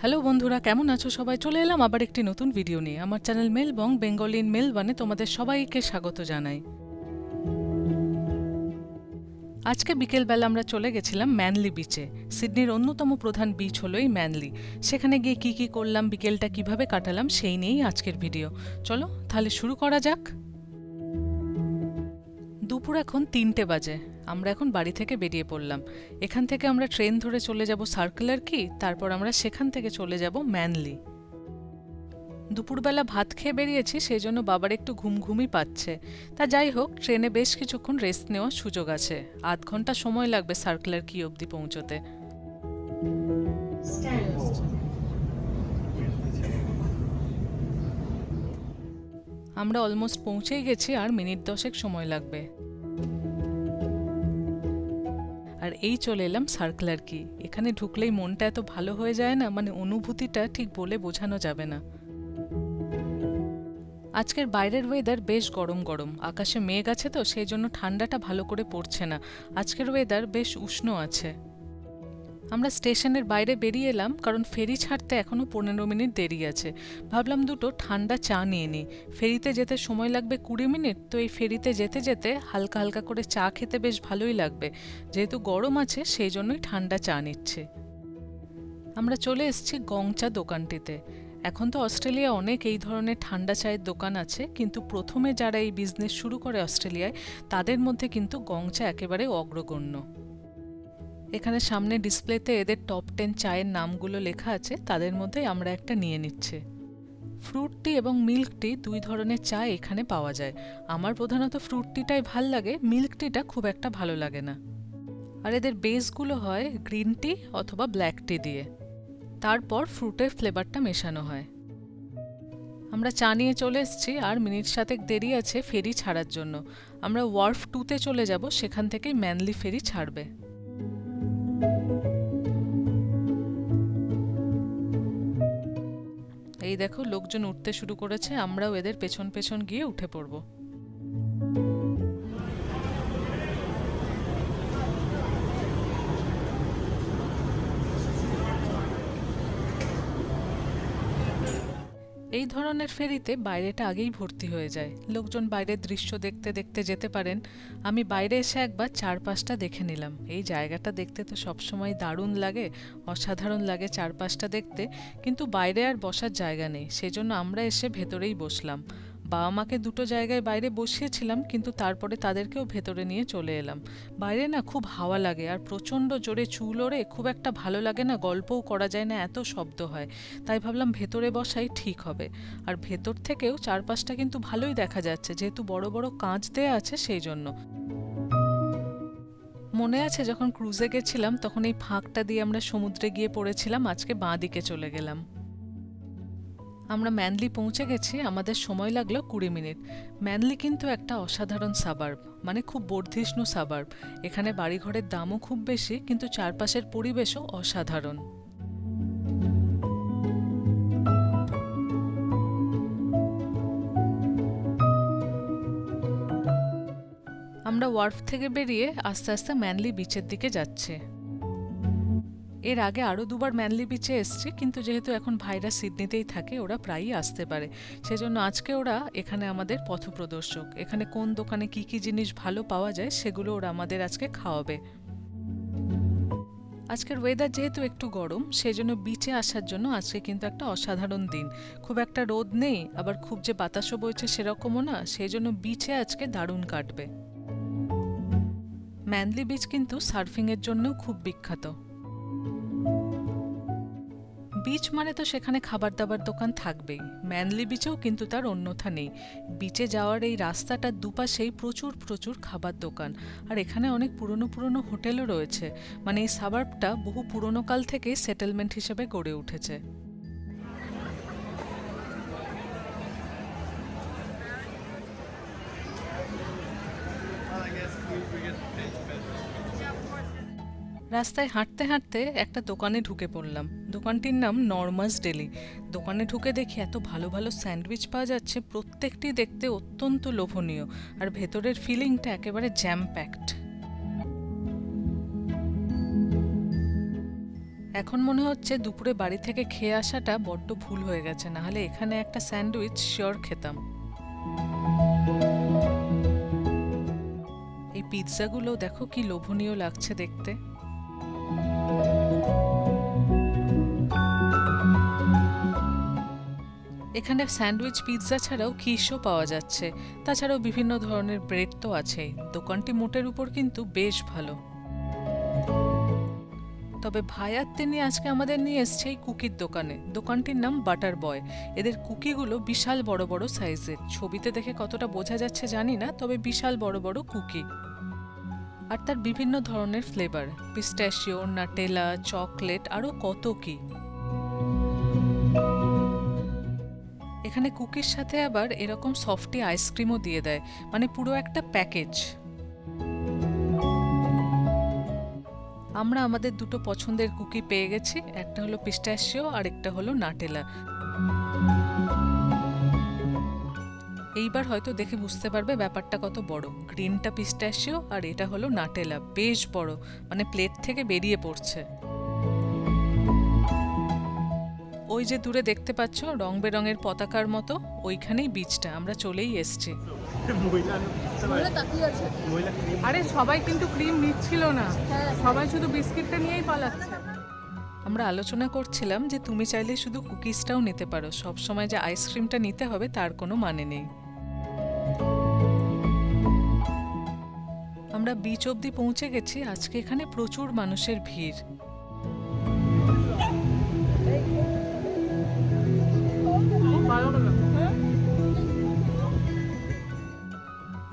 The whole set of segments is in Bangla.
হ্যালো বন্ধুরা, কেমন আছো সবাই? চলে এলাম আবার একটি নতুন ভিডিও নিয়ে। আমার চ্যানেল মেলবং বেঙ্গলি ইন মেলবানে তোমাদের সবাইকে স্বাগত জানাই। আজকে বিকেলবেলা আমরা চলে গেছিলাম ম্যানলি বিচে সিডনির অন্যতম প্রধান বিচ হলো এই ম্যানলি সেখানে গিয়ে কি কি করলাম, বিকেলটা কীভাবে কাটালাম, সেই নিয়েই আজকের ভিডিও চলো, তাহলে শুরু করা যাক। দুপুর এখন তিনটে বাজে। আমরা এখন বাড়ি থেকে বেরিয়ে পড়লাম। এখান থেকে আমরা ট্রেন ধরে চলে যাব সার্কুলার কি, তারপর আমরা সেখান থেকে চলে যাব ম্যানলি। দুপুরবেলা ভাত খেয়ে বেরিয়েছি সেই জন্য বাবার একটু ঘুম ঘুমই পাচ্ছে। তা যাই হোক, ট্রেনে বেশ কিছুক্ষণ রেস্ট নেওয়ার সুযোগ আছে। আধ ঘণ্টা সময় লাগবে সার্কুলার কি অবধি পৌঁছতে। আমরা অলমোস্ট পৌঁছেই গেছি, আর মিনিট দশেক সময় লাগবে। আর এই চলে এলাম সার্কুলার কি। এখানে ঢুকলেই মনটা এত ভালো হয়ে যায় না মানে অনুভূতিটা ঠিক বলে বোঝানো যাবে না। আজকের বাইরের ওয়েদার বেশ গরম গরম। আকাশে মেঘ আছে তো, সেই জন্য ঠান্ডাটা ভালো করে পড়ছে না। আজকের ওয়েদার বেশ উষ্ণ আছে। আমরা স্টেশনের বাইরে বেরিয়ে এলাম কারণ ফেরি ছাড়তে এখনও পনেরো মিনিট দেরি আছে। ভাবলাম দুটো ঠান্ডা চা নিয়ে নিই। ফেরিতে যেতে সময় লাগবে কুড়ি মিনিট, তো এই ফেরিতে যেতে যেতে হালকা হালকা করে চা খেতে বেশ ভালোই লাগবে। যেহেতু গরম আছে, সেই জন্যই ঠান্ডা চা নিচ্ছে। আমরা চলে এসেছি গংচা দোকানটিতে। এখন তো অস্ট্রেলিয়া অনেক এই ধরনের ঠান্ডা চায়ের দোকান আছে, কিন্তু প্রথমে যারা এই বিজনেস শুরু করে অস্ট্রেলিয়ায়, তাদের মধ্যে কিন্তু গংচা একেবারে অগ্রগণ্য। এখানে সামনে ডিসপ্লেতে এদের টপ টেন চায়ের নামগুলো লেখা আছে, তাদের মধ্যে আমরা একটা নিয়ে নিচ্ছে। ফ্রুট টি এবং মিল্ক টি দুই ধরনের চা এখানে পাওয়া যায়। আমার প্রধানত ফ্রুট টিটাই ভালো লাগে মিল্ক টিটা খুব একটা ভালো লাগে না। আর এদের বেসগুলো হয় গ্রিন টি অথবা ব্ল্যাক টি দিয়ে। তারপর ফ্রুটের ফ্লেভারটা মেশানো হয়। আমরা চা নিয়ে চলে এসেছি, আর মিনিট সাতেক দেরি আছে ফেরি ছাড়ার জন্য। আমরা ওয়ার্ফ টুতে চলে যাব, সেখান থেকেই ম্যানলি ফেরি ছাড়বে। এই দেখো লোকজন উঠতে শুরু করেছে আমরাও এদের পেছন পেছন গিয়ে উঠে পড়ব। ধরনের ফেরিতে বাইরেটা আগেই ভর্তি হয়ে যায়। লোকজন বাইরের দৃশ্য দেখতে দেখতে যেতে পারেন। আমি বাইরে এসে একবার চারপাশটা দেখে নিলাম। এই জায়গাটা দেখতে তো সবসময় দারুণ লাগে, অসাধারণ লাগে চারপাশটা দেখতে, কিন্তু বাইরে আর বসার জায়গা নেই। সেজন্য আমরা এসে ভেতরেই বসলাম। বাবা মাকে দুটো জায়গায় বাইরে বসিয়েছিলাম, কিন্তু তারপরে তাদেরকেও ভেতরে নিয়ে চলে এলাম। বাইরে না খুব হাওয়া লাগে, আর প্রচণ্ড জোরে চুল ওড়ে, খুব একটা ভালো লাগে না, গল্পও করা যায় না, এত শব্দ হয়। তাই ভাবলাম ভেতরে বসাই ঠিক হবে। আর ভেতর থেকেও চারপাশটা কিন্তু ভালোই দেখা যাচ্ছে, যেহেতু বড় বড় কাঁচ দেয়া আছে সেই জন্য। মনে আছে যখন ক্রুজে গেছিলাম, তখন এই ফাঁকটা দিয়ে আমরা সমুদ্রে গিয়ে পড়েছিলাম, আজকে বাঁ দিকে চলে গেলাম। আমরা ম্যানলি পৌঁছে গেছি, আমাদের সময় লাগল কুড়ি মিনিট। ম্যানলি কিন্তু একটা অসাধারণ সাবার্ব মানে খুব বর্ধিষ্ণু সাবার্ব এখানে বাড়িঘরের দামও খুব বেশি, কিন্তু চারপাশের পরিবেশও অসাধারণ। আমরা ওয়ার্ফ থেকে বেরিয়ে আস্তে আস্তে ম্যানলি বিচের দিকে যাচ্ছে। এর আগে আরও দুবার ম্যানলি বিচে এসছি, কিন্তু যেহেতু এখন ভাইরা সিডনিতেই থাকে, ওরা প্রায়ই আসতে পারে। সেজন্য আজকে ওরা এখানে আমাদের পথপ্রদর্শক। এখানে কোন দোকানে কি কি জিনিস ভালো পাওয়া যায়, সেগুলো ওরা আমাদের আজকে খাওয়াবে। আজকের ওয়েদার যেহেতু একটু গরম সেই জন্য বিচে আসার জন্য আজকে কিন্তু একটা অসাধারণ দিন। খুব একটা রোদ নেই, আবার খুব যে বাতাসও বইছে সেরকমও না সেই জন্য বিচে আজকে দারুণ কাটবে। ম্যানলি বিচ কিন্তু সার্ফিংয়ের জন্যও খুব বিখ্যাত। বিচ মানে তো সেখানে খাবার দাবার দোকান থাকবেই। ম্যানলি বিচেও কিন্তু তার অন্যথা নেই। বিচে যাওয়ার এই রাস্তাটার দুপাশেই প্রচুর প্রচুর খাবার দোকান। আর এখানে অনেক পুরনো পুরনো হোটেলও রয়েছে। মানে এই সাবার্বটা বহু পুরনো কাল থেকেই সেটেলমেন্ট হিসেবে গড়ে উঠেছে। রাস্তায় হাঁটতে হাঁটতে একটা দোকানে ঢুকে পড়লাম। দোকানটির নাম নর্মাস ডেলি। দোকানে ঢুকে দেখি এত ভালো ভালো স্যান্ডউইচ পাওয়া যাচ্ছে, প্রত্যেকটি দেখতে অত্যন্ত লোভনীয় আর ভেতরের ফিলিংটা একেবারে জ্যাম প্যাকড এখন মনে হচ্ছে দুপুরে বাড়ি থেকে খেয়ে আসাটা বড্ড ভুল হয়ে গেছে, নাহলে এখানে একটা স্যান্ডউইচ শিওর খেতাম। এই পিৎজাগুলো দেখো কি লোভনীয় লাগছে দেখতে। এখানে স্যান্ডউইচ পিৎজা ছাড়াও কিসও পাওয়া যাচ্ছে। তাছাড়াও বিভিন্ন ধরনের ব্রেড তো আছেই। দোকানটি মোটের উপর কিন্তু বেশ ভালো। তবে ভাইয়ার তিনি আজকে আমাদের নিয়ে এসছে এই কুকির দোকানে। দোকানটির নাম বাটার বয়। এদের কুকিগুলো বিশাল বড় বড় সাইজের। ছবিতে দেখে কতটা বোঝা যাচ্ছে জানি না, তবে বিশাল বড় বড় কুকি। আর তার বিভিন্ন ধরনের ফ্লেভার। পিস্ট্যাশিও নাটেলা, চকলেট, আরও কত কি। এখানে কুকির সাথে আবার এরকম সফটি আইসক্রিমও দিয়ে দেয় মানে পুরো একটা প্যাকেজ। আমরা আমাদের দুটো পছন্দের কুকি পেয়ে গেছি, একটা হলো পিস্ট্যাশিও আর একটা হলো নাটেলা। এইবার হয়তো দেখে বুঝতে পারবে ব্যাপারটা কত বড়। গ্রিনটা পিস্ট্যাশিও আর এটা হলো নাটেলা, বেশ বড় মানে প্লেট থেকে বেরিয়ে পড়ছে। ওই যে দূরে দেখতে পাচ্ছ রং বেরঙের পতাকার মতো ওইখানেই বীজটা আমরা চলেই এসছি। আরে সবাই কিন্তু ক্রিম নিচ্ছিল না। সবাই শুধু বিস্কিটটা নিয়েই পালাচ্ছে। আমরা আলোচনা করছিলাম যে তুমি চাইলে শুধু কুকিজটাও নিতে পারো। সব সময় যে আইসক্রিমটা নিতে হবে তার কোনো মানে নেই। আমরা বিচ অবধি পৌঁছে গেছি। আজকে এখানে প্রচুর মানুষের ভিড়।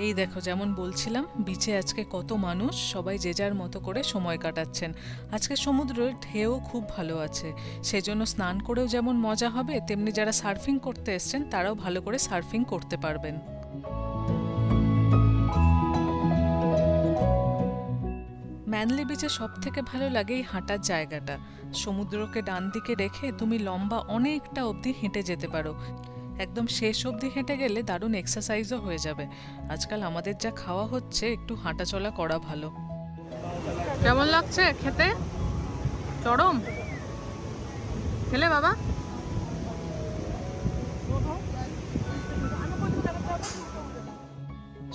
এই দেখো, যেমন বলছিলাম, বিচে আজকে কত মানুষ, সবাই যে যার মতো করে সময় কাটাচ্ছেন। আজকে সমুদ্রের ঢেউ খুব ভালো আছে, সেজন্য স্নান করেও যেমন মজা হবে, তেমনি যারা সার্ফিং করতে এসছেন, তারাও ভালো করে সার্ফিং করতে পারবেন। ম্যানলি বিচে সব থেকে ভালো লাগে এই হাঁটার জায়গাটা। সমুদ্রকে ডান দিকে রেখে তুমি লম্বা অনেকটা অবধি হেঁটে যেতে পারো। একদম শেষ অবধি হেঁটে গেলে দারুণ এক্সারসাইজও হয়ে যাবে। আজকাল আমাদের যা খাওয়া হচ্ছে, একটু হাঁটাচলা করা ভালো। কেমন লাগছে খেতে? চরম? খেলে বাবা?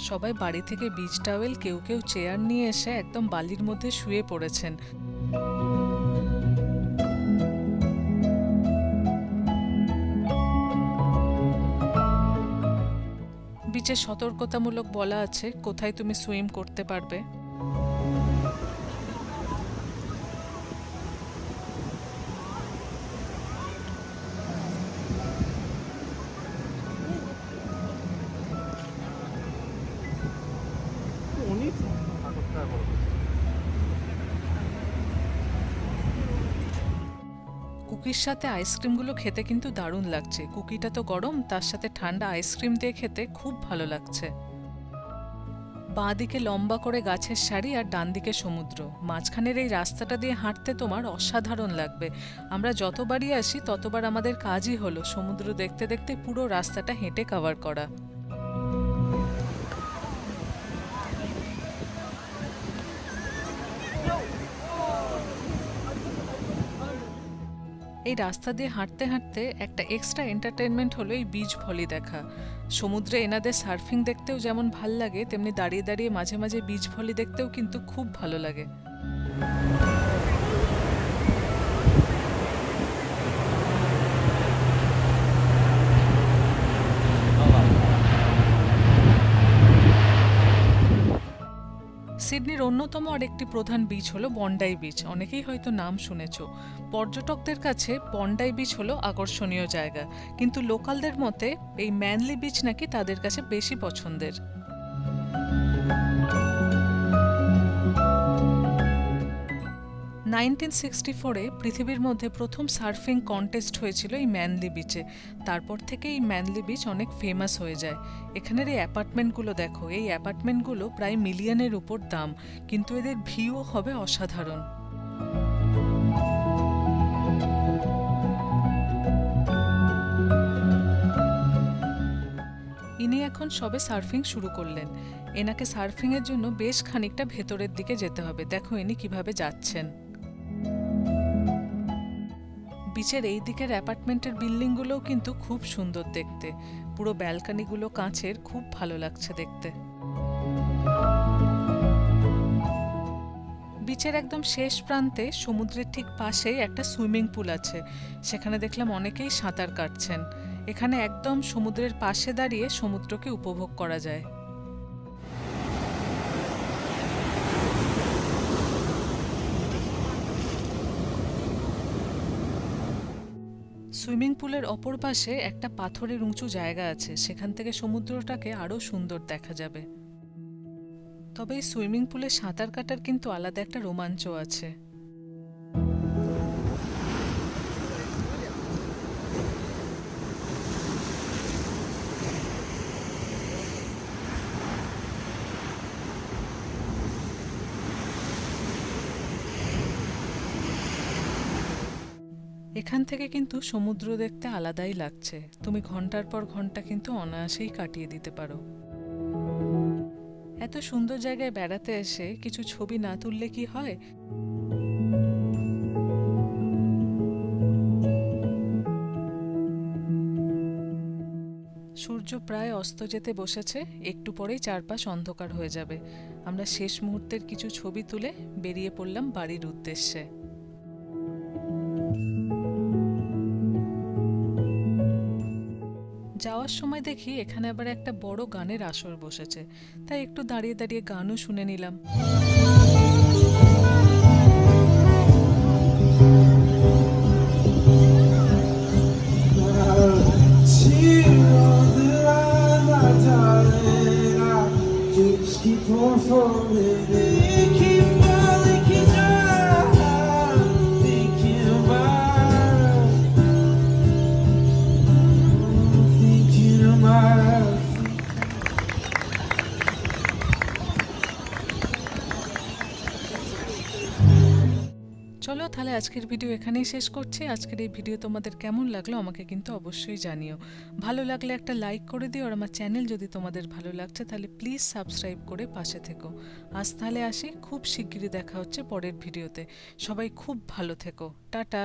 সবাই বাড়ি থেকে বিচ টাওয়েল কেউ কেউ চেয়ার নিয়ে এসে একদম বালির মধ্যে শুয়ে পড়েছেন। বিচে সতর্কতামূলক বলা আছে কোথায় তুমি সুইম করতে পারবে। কুকির সাথে আইসক্রিমগুলো খেতে কিন্তু দারুণ লাগছে। কুকিটা তো গরম, তার সাথে ঠান্ডা আইসক্রিম দিয়ে খেতে খুব ভালো লাগছে। বাঁ দিকে লম্বা করে গাছের সারি আর ডান দিকে সমুদ্র। মাঝখানের এই রাস্তাটা দিয়ে হাঁটতে তোমার অসাধারণ লাগবে। আমরা যতবারই আসি, ততবার আমাদের কাজই হলো সমুদ্র দেখতে দেখতে পুরো রাস্তাটা হেঁটে কভার করা। এই রাস্তা দিয়ে হাঁটতে হাঁটতে একটা এক্সট্রা এন্টারটেনমেন্ট হলো এই বিচ ভলি দেখা। সমুদ্রে এনাদের সার্ফিং দেখতেও যেমন ভালো লাগে, তেমনি দাঁড়িয়ে দাঁড়িয়ে মাঝে মাঝে বিচ ভলি দেখতেও কিন্তু খুব ভালো লাগে। সিডনির অন্যতম আরেকটি প্রধান বীচ হল বন্ডাই বীচ অনেকেই হয়তো নাম শুনেছ। পর্যটকদের কাছে বন্ডাই বীচ হলো আকর্ষণীয় জায়গা। কিন্তু লোকালদের মতে এই ম্যানলি বীচ নাকি তাদের কাছে বেশি পছন্দের। নাইনটিন সিক্সটি ফোরে পৃথিবীর মধ্যে প্রথম সার্ফিং কন্টেস্ট হয়েছিল এই ম্যানলি বিচে। তারপর থেকে এই ম্যানলি বিচ অনেক ফেমাস হয়ে যায়। এখানের এই অ্যাপার্টমেন্টগুলো দেখো, এই অ্যাপার্টমেন্টগুলো প্রায় মিলিয়নের উপর দাম, কিন্তু এদের ভিউও হবে অসাধারণ। ইনি এখন সবে সার্ফিং শুরু করলেন। এনাকে সার্ফিংয়ের জন্য বেশ খানিকটা ভেতরের দিকে যেতে হবে। দেখো ইনি কীভাবে যাচ্ছেন। বিচের এই দিকের অ্যাপার্টমেন্টের বিল্ডিংগুলোও কিন্তু খুব সুন্দর দেখতে। পুরো ব্যালকানিগুলো কাঁচের, খুব ভালো লাগছে দেখতে। বিচের একদম শেষ প্রান্তে, সমুদ্রের ঠিক পাশেই একটা সুইমিং পুল আছে। সেখানে দেখলাম অনেকেই সাঁতার কাটছেন। এখানে একদম সমুদ্রের পাশে দাঁড়িয়ে সমুদ্রকে উপভোগ করা যায়। সুইমিং পুলের অপর পাশে একটা পাথরের উঁচু জায়গা আছে। সেখান থেকে সমুদ্রটাকে আরও সুন্দর দেখা যাবে। তবে এই সুইমিং পুলে সাঁতার কাটার কিন্তু আলাদা একটা রোমাঞ্চ আছে। এখান থেকে কিন্তু সমুদ্র দেখতে আলাদাই লাগছে। তুমি ঘণ্টার পর ঘণ্টা কিন্তু অনায়াসেই কাটিয়ে দিতে পারো। এত সুন্দর জায়গায় বেড়াতে এসে কিছু ছবি না তুললে কি হয়? সূর্য প্রায় অস্ত যেতে বসেছে, একটু পরেই চারপাশ অন্ধকার হয়ে যাবে। আমরা শেষ মুহূর্তের কিছু ছবি তুলে বেরিয়ে পড়লাম বাড়ির উদ্দেশ্যে। যাওয়ার সময় দেখি এখানে আবার একটা বড় গানের আসর বসেছে, তাই একটু দাঁড়িয়ে দাঁড়িয়ে গানও শুনে নিলাম। চলো তাহলে আজকের ভিডিও এখানেই শেষ করছি। আজকের এই ভিডিও তোমাদের কেমন লাগল আমাকে কিন্তু অবশ্যই জানিও। ভালো লাগলে একটা লাইক করে দিও আর আমার চ্যানেল যদি তোমাদের ভালো লাগছে তাহলে প্লিজ সাবস্ক্রাইব করে পাশে থেকো। আজ তাহলে আসি, খুব শিগগিরই দেখা হচ্ছে পরের ভিডিওতে। সবাই খুব ভালো থেকো। টাটা!